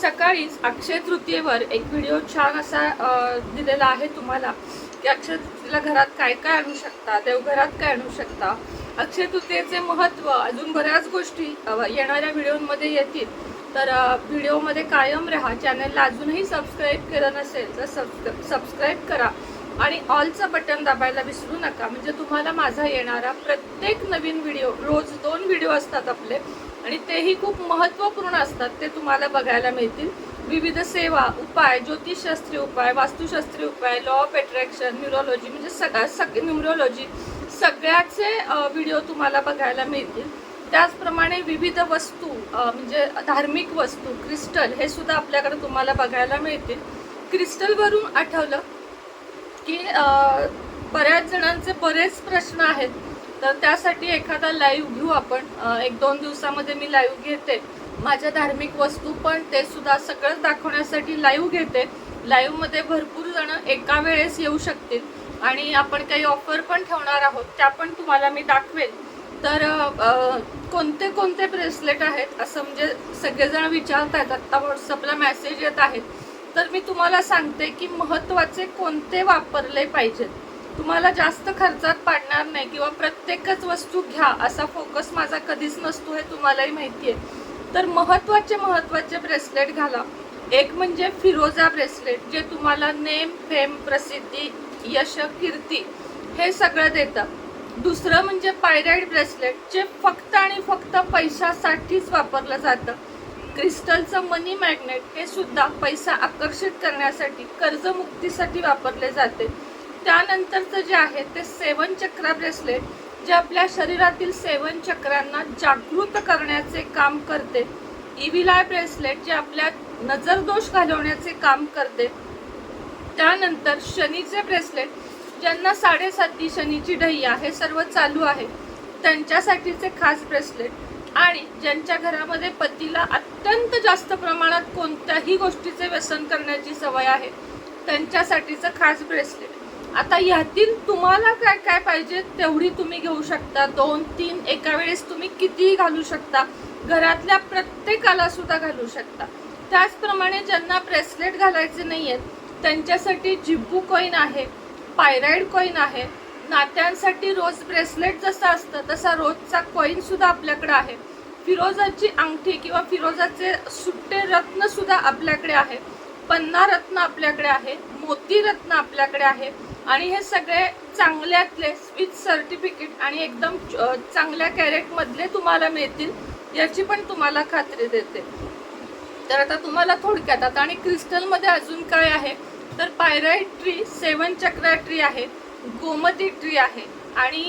सकाळीच अक्षय तृतीयेवर एक व्हिडिओ छान असा दिलेला आहे तुम्हाला. की अक्षय तृतीयेला घरात काय काय आणू शकता? देवघरात काय आणू शकता? अक्षय तृतीयेचे महत्त्व अजून बऱ्याच गोष्टी येणाऱ्या व्हिडिओमध्ये येतील. तर व्हिडिओमध्ये कायम राहा. चॅनलला अजूनही सबस्क्राईब केलं नसेल तर सब सबस्क्राईब करा. आणि ऑलचं बटन दाबायला विसरू नका. म्हणजे तुम्हाला माझा येणारा प्रत्येक नवीन व्हिडिओ रोज दोन व्हिडिओ असतात आपले आणि तेही खूप महत्त्वपूर्ण असतात ते तुम्हाला बघायला मिळतील. विविध सेवा उपाय ज्योतिषशास्त्रीय उपाय वास्तुशास्त्रीय उपाय लॉ ऑफ अट्रॅक्शन न्यूरोलॉजी म्हणजे सगळ्या सग न्यूरोलॉजी सगळ्याचे व्हिडिओ तुम्हाला बघायला मिळतील. त्याचप्रमाणे विविध वस्तू म्हणजे धार्मिक वस्तू क्रिस्टल हे सुद्धा आपल्याकडे तुम्हाला बघायला मिळतील. क्रिस्टलवरून आठवलं की बऱ्याच जणांचे बरेच प्रश्न आहेत. तर त्यासाठी एखादा लाईव्ह घेऊ आपण. एक दोन दिवसामध्ये मी लाईव्ह घेते. माझ्या धार्मिक वस्तू पण ते सुद्धा सगळं दाखवण्यासाठी लाईव्ह घेते. लाईव्हमध्ये भरपूर जण एका वेळेस येऊ शकतील. आणि आपण काही ऑफर पण ठेवणार आहोत त्या पण तुम्हाला मी दाखवेल तर कोणते कोणते ब्रेसलेट आहेत असं म्हणजे सगळेजण विचारत आहेत आत्ता व्हॉट्सअपला मेसेज येत आहेत. तर मी तुम्हाला सांगते की महत्त्वाचे कोणते वापरले पाहिजेत. तुम्हाला जास्त खर्चात पाडणार नाही किंवा प्रत्येकच वस्तू घ्या असा फोकस माझा कधीच नसतो हे तुम्हालाही माहिती आहे. तर महत्त्वाचे महत्त्वाचे ब्रेसलेट घाला. एक म्हणजे फिरोजा ब्रेसलेट जे तुम्हाला नेम फेम प्रसिद्धी यश कीर्ती हे सगळं देतं. दुसरं म्हणजे पायराईड ब्रेसलेट जे फक्त आणि फक्त पैशासाठीच वापरलं जातं. क्रिस्टलचं मनी मॅग्नेट हे सुद्धा पैसा आकर्षित करण्यासाठी कर्जमुक्तीसाठी वापरले जाते. त्यानंतरचं जे आहे ते सेवन चक्र ब्रेसलेट जे आपल्या शरीरातील सेवन चक्रांना जागृत करण्याचे काम करते. इविलाय ब्रेसलेट जे आपल्या नजरदोष घालवण्याचे काम करते. त्यानंतर शनीचे ब्रेसलेट ज्यांना साडेसाती शनीची ढैया हे सर्व चालू आहे. त्यांच्यासाठीचे खास ब्रेसलेट आणि ज्यांच्या घरामध्ये पतीला अत्यंत जास्त प्रमाणात कोणत्याही गोष्टीचे व्यसन करण्याची सवय आहे त्यांच्यासाठीचं खास ब्रेसलेट. आता यातील तुम्हाला काय काय पाहिजे तेवढी तुम्ही घेऊ शकता. दोन तीन एका वेळेस तुम्ही कितीही घालू शकता. घरातल्या प्रत्येकाला सुद्धा घालू शकता. त्याचप्रमाणे ज्यांना ब्रेसलेट घालायचे नाही आहेत त्यांच्यासाठी जिब्बू कॉईन आहे पायराईड कॉईन आहे. नात्यांसाठी रोज ब्रेसलेट जसं असतं तसा रोजचा कॉईन सुद्धा आपल्याकडे आहे. फिरोजाची अंगठी किंवा फिरोजाचे सुट्टे रत्न सुद्धा आपल्याकडे आहे. पन्ना रत्न आपल्याकडे आहे मोती रत्न आपल्याकडे आहे आणि हे सगळे चांगल्यातले विथ सर्टिफिकेट आणि एकदम चांगल्या कॅरेटमधले तुम्हाला मिळतील याची पण तुम्हाला खात्री देते. तर आता तुम्हाला थोडक्यात आता आणि क्रिस्टलमध्ये अजून काय आहे? तर pyrite tree seven chakra tree आहे गोमती ट्री आहे आणि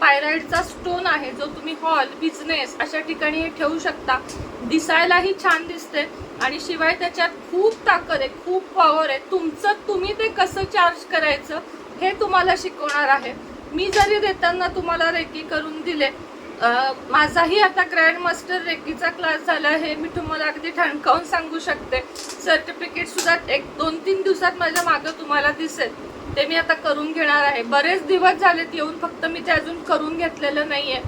पायराईडचा स्टोन आहे जो तुम्ही हॉल बिझनेस अशा ठिकाणी हे ठेवू शकता. दिसायलाही छान दिसते आणि शिवाय त्याच्यात खूप ताकद आहे खूप पॉवर आहे. तुमचं तुम्ही ते कसं चार्ज करायचं हे तुम्हाला शिकवणार आहे. मी जरी देताना तुम्हाला रेकी करून दिले माझाही आता ग्रँड मास्टर रेकीचा क्लास झाला हे मी तुम्हाला अगदी ठणकावून सांगू शकते. सर्टिफिकेट सुद्धा एक दोन तीन दिवसात माझ्या मागं तुम्हाला दिसेल. ते मी आता करून घेणार आहे. बरेच दिवस झालेत येऊन फक्त मी ते अजून करून घेतलेलं नाही आहे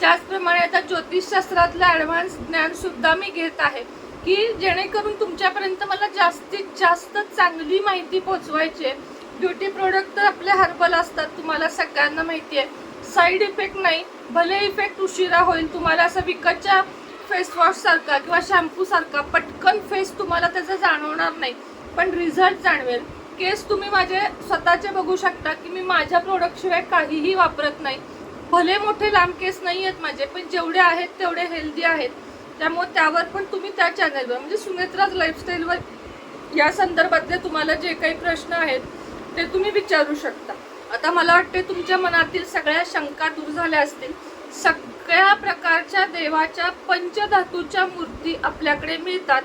त्याचप्रमाणे आता ज्योतिषशास्त्रातलं ॲडव्हान्स ज्ञानसुद्धा मी घेत आहे की जेणेकरून तुमच्यापर्यंत मला जास्तीत जास्त चांगली माहिती पोचवायची आहे. ब्युटी प्रोडक्ट तर आपले हर्बल असतात तुम्हाला सगळ्यांना माहिती आहे. साईड इफेक्ट नाही भले इफेक्ट उशिरा होईल तुम्हाला असं विकतच्या फेसवॉशसारखा किंवा शॅम्पूसारखा पटकन फेस तुम्हाला त्याचा जाणवणार नाही. पण रिझल्ट जाणवेल. केस तुम्ही माझे स्वतःचे बघू शकता की मी माझ्या प्रोडक्टशिवाय काहीही वापरत नाही. भले मोठे लांब केस नाही आहेत माझे पण जेवढे आहेत तेवढे हेल्दी आहेत. त्यामुळे त्यावर पण तुम्ही त्या चॅनलवर म्हणजे सुनेत्राज लाईफस्टाईलवर या संदर्भातले तुम्हाला जे काही प्रश्न आहेत ते तुम्ही विचारू शकता. आता मला वाटते तुमच्या मनातील सगळ्या शंका दूर झाल्या असतील. सगळ्या प्रकारच्या देवाच्या पंचधातूच्या मूर्ती आपल्याकडे मिळतात.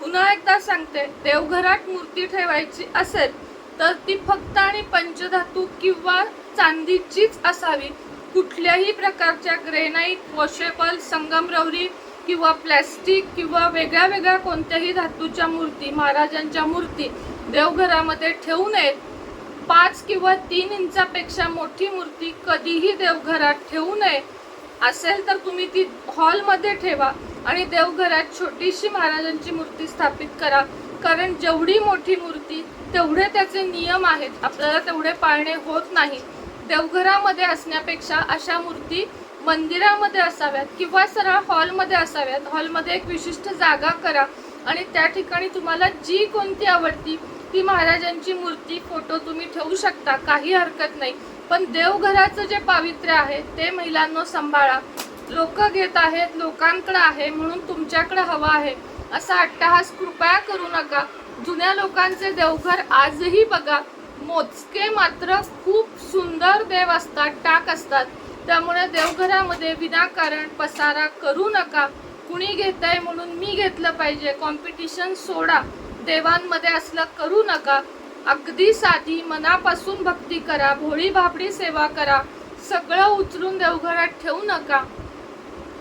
पुन्हा एकदा सांगते देवघरात मूर्ती ठेवायची असेल तर ती फक्त आणि पंचधातू किंवा चांदीचीच असावी. कुठल्याही प्रकारच्या ग्रेनाईट वॉशेबल संगमरवरी किंवा प्लॅस्टिक किंवा वेगळ्या वेगळ्या कोणत्याही धातूच्या मूर्ती महाराजांच्या मूर्ती देवघरामध्ये ठेवू नयेत. पाच किंवा तीन इंचापेक्षा मोठी मूर्ती कधीही देवघरात ठेवू नये. असेल तर तुम्ही ती हॉलमध्ये ठेवा. आणि देवघरात छोटीशी महाराजांची मूर्ती स्थापित करा. कारण जेवढी मोठी मूर्ती तेवढे त्याचे नियम आहेत. आपल्याला तेवढे पाळणे होत नाही. देवघरामध्ये असण्यापेक्षा अशा मूर्ती मंदिरामध्ये असाव्यात किंवा सरळ हॉलमध्ये असाव्यात. हॉलमध्ये एक विशिष्ट जागा करा आणि त्या ठिकाणी तुम्हाला जी कोणती आवडती ती महाराजांची मूर्ती फोटो तुम्ही ठेवू शकता. काही हरकत नाही. पण देवघराचं जे पावित्र्य आहे ते महिलांनो सांभाळा. लोक घेत आहेत लोकांकडे आहे म्हणून तुमच्याकडे हवं आहे. असा अट्टहास कृपया करू नका. जुन्या लोकांचे देवघर आजही बघा. मोजके मात्र खूप सुंदर देव असतात टाक असतात. त्यामुळे देवघरामध्ये विनाकारण पसारा करू नका. कुणी घेत आहे म्हणून मी घेतलं पाहिजे. कॉम्पिटिशन सोडा. देवांमध्ये असलं करू नका. अगदी साधी मनापासून भक्ती करा. भोळी भाबडी सेवा करा. सगळं उचलून देवघरात ठेवू नका.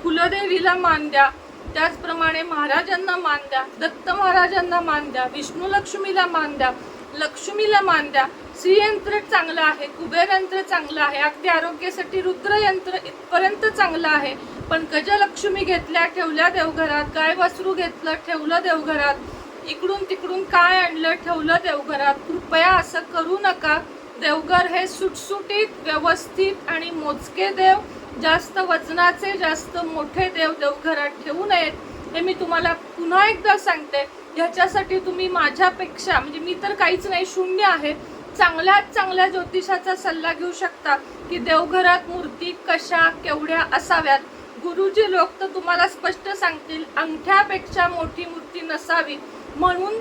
कुलदेवीला मान द्या. त्याचप्रमाणे महाराजांना मान द्या. दत्त महाराजांना मान द्या. विष्णू लक्ष्मीला मान द्या. लक्ष्मीला मान द्या. श्रीयंत्र चांगलं आहे. कुबेर यंत्र चांगलं आहे. अगदी आरोग्यासाठी रुद्र यंत्र इथपर्यंत चांगलं आहे. पण गजलक्ष्मी घेतल्या ठेवल्या देवघरात. गाय वासरू घेतलं ठेवलं देवघरात. इकडून तिकडून काय आणलं ठेवलं देवघरात. कृपया असं करू नका. देवघर हे सुटसुटीत व्यवस्थित आणि मोजके देव जास्त वजनाचे जास्त मोठे देव देवघरात ठेवू नयेत हे मी तुम्हाला पुन्हा एकदा सांगते. ह्याच्यासाठी तुम्ही माझ्यापेक्षा म्हणजे मी तर काहीच नाही शून्य आहे. चांगल्यात चांगल्या ज्योतिषाचा सल्ला घेऊ शकता की देवघरात मूर्ती कशा केवढ्या असाव्यात. गुरुजी लोक तर तुम्हाला स्पष्ट सांगतील अंगठ्यापेक्षा मोठी मूर्ती नसावी. म्हणून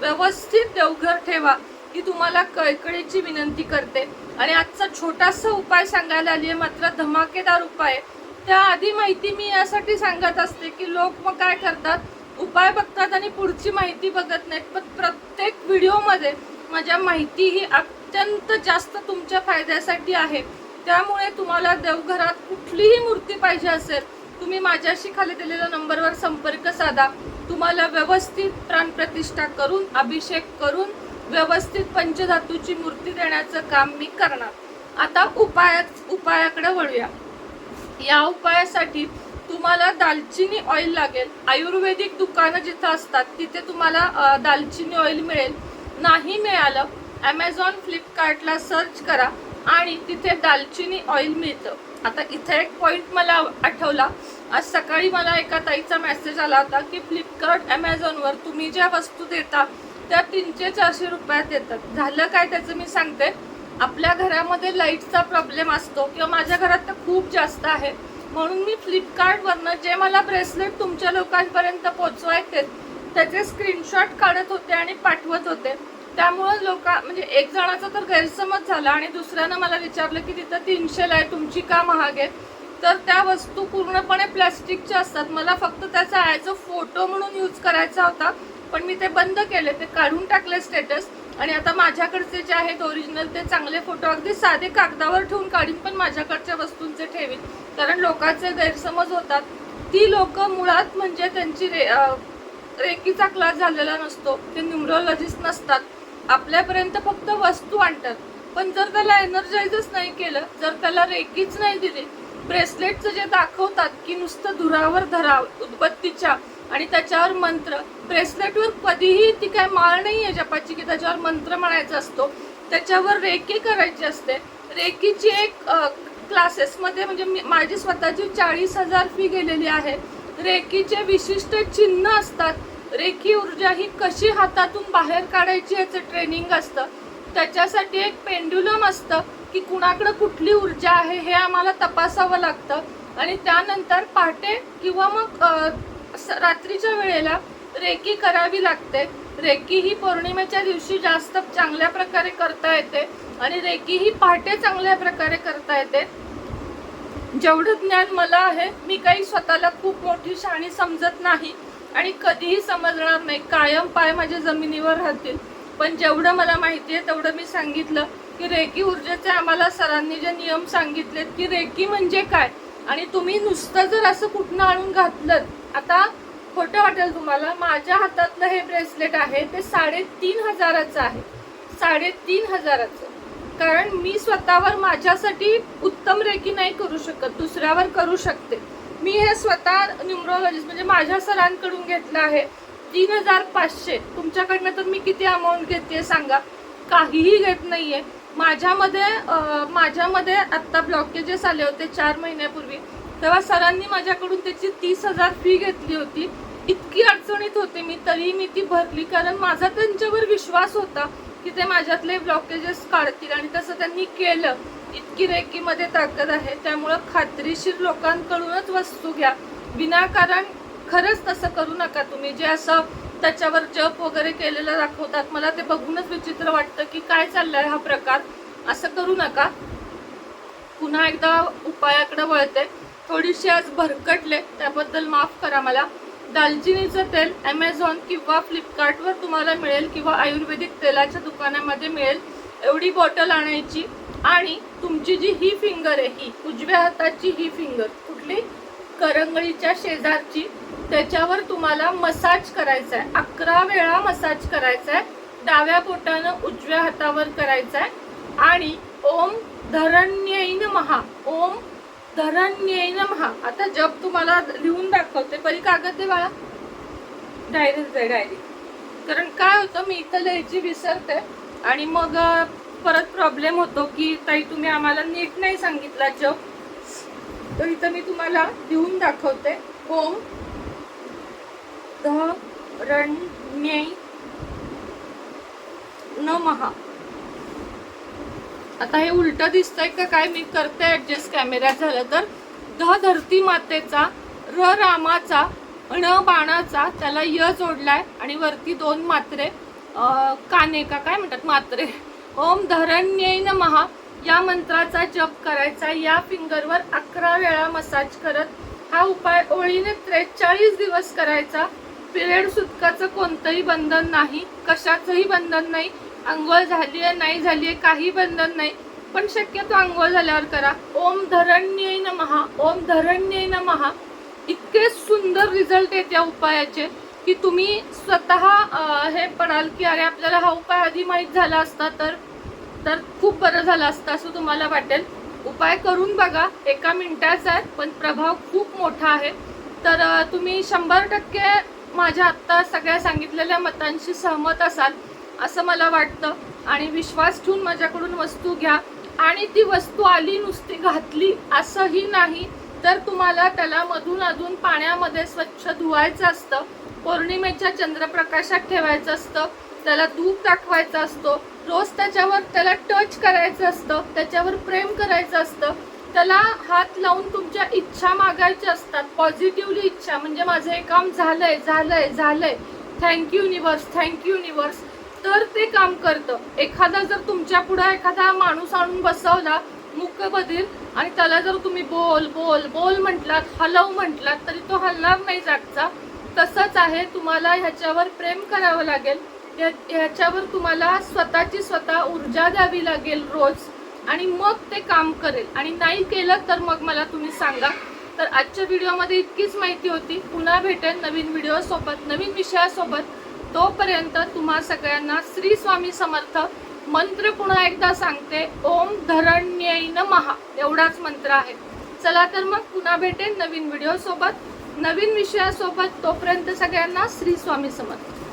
व्यवस्थित देवघर ठेवा. ही तुम्हाला कळकळीची विनंती करते. आणि आजचा छोटासा उपाय सांगायला आली आहे मात्र धमाकेदार उपाय. त्याआधी माहिती मी यासाठी सांगत असते की लोक मग काय करतात? उपाय बघतात आणि पुढची माहिती बघत नाहीत. पण प्रत्येक व्हिडिओमध्ये माझ्या माहिती ही अत्यंत जास्त तुमच्या फायद्यासाठी आहे. त्यामुळे तुम्हाला देवघरात कुठलीही मूर्ती पाहिजे असेल तुम्ही माझ्याशी खाली दिलेल्या नंबरवर संपर्क साधा. तुम्हाला व्यवस्थित प्राणप्रतिष्ठा करून अभिषेक करून व्यवस्थित पंचधातूची मूर्ती देण्याचं काम मी करणार. आता उपाया उपायाकडे वळूया. या उपायासाठी तुम्हाला दालचिनी ऑइल लागेल. आयुर्वेदिक दुकानं जिथं असतात तिथे तुम्हाला दालचिनी ऑइल मिळेल. नाही मिळालं ॲमेझॉन फ्लिपकार्टला सर्च करा आणि तिथे दालचिनी ऑइल मिळतं. आता इथे एक पॉईंट मला आठवला. आज सकाळी मला एका ताईचा मेसेज आला होता की फ्लिपकार्ट ॲमेझॉनवर तुम्ही ज्या वस्तू देता त्या तीनशे चारशे रुपयात येतात. झालं काय त्याचं मी सांगते. आपल्या घरामध्ये लाईटचा प्रॉब्लेम असतो किंवा माझ्या घरात तर खूप जास्त आहे. म्हणून मी फ्लिपकार्टवरनं जे मला ब्रेसलेट तुमच्या लोकांपर्यंत पोचवायचे त्याचे स्क्रीनशॉट काढत होते आणि पाठवत होते. त्यामुळं लोक म्हणजे एक जणाचा तर गैरसमज झाला आणि दुसऱ्यानं मला विचारलं की तिथं तीनशेला आहे तुमची का महाग आहे? तर त्या वस्तू पूर्णपणे प्लॅस्टिकच्या असतात. मला फक्त त्याचा ॲज अ फोटो म्हणून यूज करायचा होता. पण मी ते बंद केले ते काढून टाकले स्टेटस आणि आता माझ्याकडचे जे आहेत ओरिजिनल ते चांगले फोटो अगदी साधे कागदावर ठेवून काढीन पण माझ्याकडच्या वस्तूंचे ठेवीन. कारण लोकांचे गैरसमज होतात. ती लोक मुळात म्हणजे त्यांची रे रेकीचा क्लास झालेला नसतो. ते न्यूमरोलॉजिस्ट नसतात. आपल्यापर्यंत फक्त वस्तू आणतात. पण जर त्याला एनर्जाइजच नाही केलं जर त्याला रेकीच नाही दिली ब्रेसलेटचं जे दाखवतात की नुसतं धुरावर धरा उदबत्तीच्या आणि त्याच्यावर मंत्र. ब्रेसलेटवर कधीही ती काय माळ नाही आहे जपाची की त्याच्यावर मंत्र म्हणायचा असतो. त्याच्यावर रेकी करायची असते. रेकीची एक क्लासेसमध्ये म्हणजे मी माझी स्वतःची चाळीस हजार फी गेलेली आहे. रेकीचे विशिष्ट चिन्ह असतात. रेकी ऊर्जा ही कशी हातातून बाहेर काढायची याचं ट्रेनिंग असतं. त्याच्यासाठी एक पेंड्युलम असतं की कुणाकडं कुठली ऊर्जा आहे हे आम्हाला तपासावं लागतं. आणि त्यानंतर पहाटे किंवा मग रात्रीच्या वेळेला रेकी करावी लागते. रेकी ही पौर्णिमेच्या दिवशी जास्त चांगल्या प्रकारे करता येते आणि रेकी ही पहाटे चांगल्या प्रकारे करता येते. जेवढं ज्ञान मला आहे मी काही स्वतःला खूप मोठी शाणी समजत नाही आणि कधीही समजणार नाही. कायम पाय माझ्या जमिनीवर राहतील. पण जेवढं मला माहिती आहे तेवढं मी सांगितलं की रेकी ऊर्जेचे आम्हाला सरांनी जे नियम सांगितलेत की रेकी म्हणजे काय? आणि तुम्ही नुसतं जर असं कुठनं आणून घातलं आता खोटं वाटेल तुम्हाला माझ्या हातातलं हे ब्रेसलेट आहे ते साडेतीन हजाराचं आहे. साडेतीन हजाराचं. कारण मी स्वतःवर माझ्यासाठी उत्तम रेकी नाही करू शकत दुसऱ्यावर करू शकते. मी हे स्वतः न्युमरोलॉजिस्ट म्हणजे माझ्या सरांकडून घेतलं आहे. तीन हजार पाचशे. तुमच्याकडनं तर मी किती अमाऊंट घेते सांगा? काहीही घेत नाही आहे माझ्यामध्ये माझ्यामध्ये आत्ता ब्लॉकेजेस आले होते चार महिन्यापूर्वी. तेव्हा सरांनी माझ्याकडून त्याची तीस हजार फी घेतली होती. इतकी अडचणीत होते मी तरी मी ती भरली. कारण माझा त्यांच्यावर विश्वास होता की ते माझ्यातले ब्लॉकेजेस काढतील आणि तसं त्यांनी केलं. इतकी रेकीमध्ये ताकद आहे. त्यामुळं खात्रीशीर लोकांकडूनच वस्तू घ्या. विनाकारण खरंच तसं करू नका तुम्ही. जे असं त्याच्यावर जप वगैरे केलेलं दाखवतात. मला ते बघूनच विचित्र वाटतं की काय चाललंय हा प्रकार. असं करू नका. पुन्हा एकदा उपायाकडे वळते. थोडीशी आज भरकटले त्याबद्दल माफ करा मला. दालचिनीचं तेल ॲमेझॉन किंवा फ्लिपकार्टवर तुम्हाला मिळेल किंवा आयुर्वेदिक तेलाच्या दुकानामध्ये मिळेल. एवढी बॉटल आणायची आणि तुमची जी ही फिंगर आहे ही उजव्या हाताची ही फिंगर कुठली? करंगळीच्या शेजारची त्याच्यावर तुम्हाला मसाज करायचा आहे अकरा वेळा मसाज करायचा आहे डाव्या पोटानं उजव्या हातावर करायचा आहे आणि ओम धरण्यैन महा ओम धरण्यैन महा आता जप तुम्हाला लिहून दाखवते. परी कागद दे बाळा. डायरीच दे डायरी कारण काय होतं मी इथं लिहायची विसरते. आणि मग परत प्रॉब्लेम होतो की ताई तुम्ही आम्हाला नीट नाही सांगितला जप. तर इथं मी तुम्हाला लिहून दाखवते. ओम धरण्यै नमहा आता हे उलट दिसतंय का काय? मी करते ऍडजस्ट कॅमेऱ्यात झालं तर. ध धरती मातेचा र रामाचा ण बाणाचा त्याला य जोडलाय आणि वरती दोन मात्रे काने का काय म्हणतात? मात्रे. ओम धरण्यै महा या मंत्राचा जप करायचा. या फिंगरवर अकरा वेळा मसाज करत हा उपाय ओळीने त्रेचाळीस दिवस करायचा. पिरियड सुटकाचं कोणतंही बंधन नाही कशाचंही बंधन नाही आंघोळ झाली आहे नाही झाली आहे काही बंधन नाही. पण शक्यतो आंघोळ झाल्यावर करा. ओम धरण्यै नमहा ओम धरण्यै नमहा. इतके सुंदर रिझल्ट आहेत या उपायाचे की तुम्ही स्वतः हे पडाल की अरे आपल्याला हा उपाय आधी माहीत झाला असता तर तर खूप बरं झालं असतं असं तुम्हाला वाटेल. उपाय करून बघा एका मिनिटाचा आहे पण प्रभाव खूप मोठा आहे. तर तुम्ही शंभर टक्के माझ्या आत्ता सगळ्या सांगितलेल्या मतांशी सहमत असाल असं मला वाटतं. आणि विश्वास ठेवून माझ्याकडून वस्तू घ्या. आणि ती वस्तू आली नुसती घातली असंही नाही तर तुम्हाला त्याला मधून अधून पाण्यामध्ये स्वच्छ धुवायचं असतं. पौर्णिमेच्या चंद्रप्रकाशात ठेवायचं असतं. त्याला धूप दाखवायचा असतो. रोज त्याच्यावर त्याला टच करायचं असतं. त्याच्यावर प्रेम करायचं असतं. त्याला हात लावून तुमच्या इच्छा मागायच्या असतात. पॉझिटिव्हली इच्छा. म्हणजे माझं हे काम झालंय झालंय झालंय. थँक्यू युनिवर्स थँक्यू युनिवर्स तर ते काम करतं. एखादा जर तुमच्या पुढं एखादा माणूस आणून बसवला मुकबधीर आणि त्याला जर तुम्ही बोल बोल बोल म्हटलात हलव म्हटलात तरी तो हलणार नाही जागचा. तसंच आहे तुम्हाला ह्याच्यावर प्रेम करावं लागेल. ह्याच्यावर तुम्हाला स्वतःची स्वतः ऊर्जा द्यावी लागेल रोज. आणि मग ते काम करेल. आणि नाही केलं तर मग मला तुम्ही सांगा. तर आजच्या व्हिडिओमध्ये इतकीच माहिती होती. पुन्हा भेटेल नवीन व्हिडिओसोबत नवीन विषयासोबत. तोपर्यंत तुम्हा सगळ्यांना श्री स्वामी समर्थ. मंत्र पुन्हा एकदा सांगते. ओम धरण्यै महा एवढाच मंत्र आहे. चला तर मग पुन्हा भेटेल नवीन व्हिडिओसोबत नवीन विषयासोबत. तोपर्यंत सगळ्यांना श्री स्वामी समर्थ.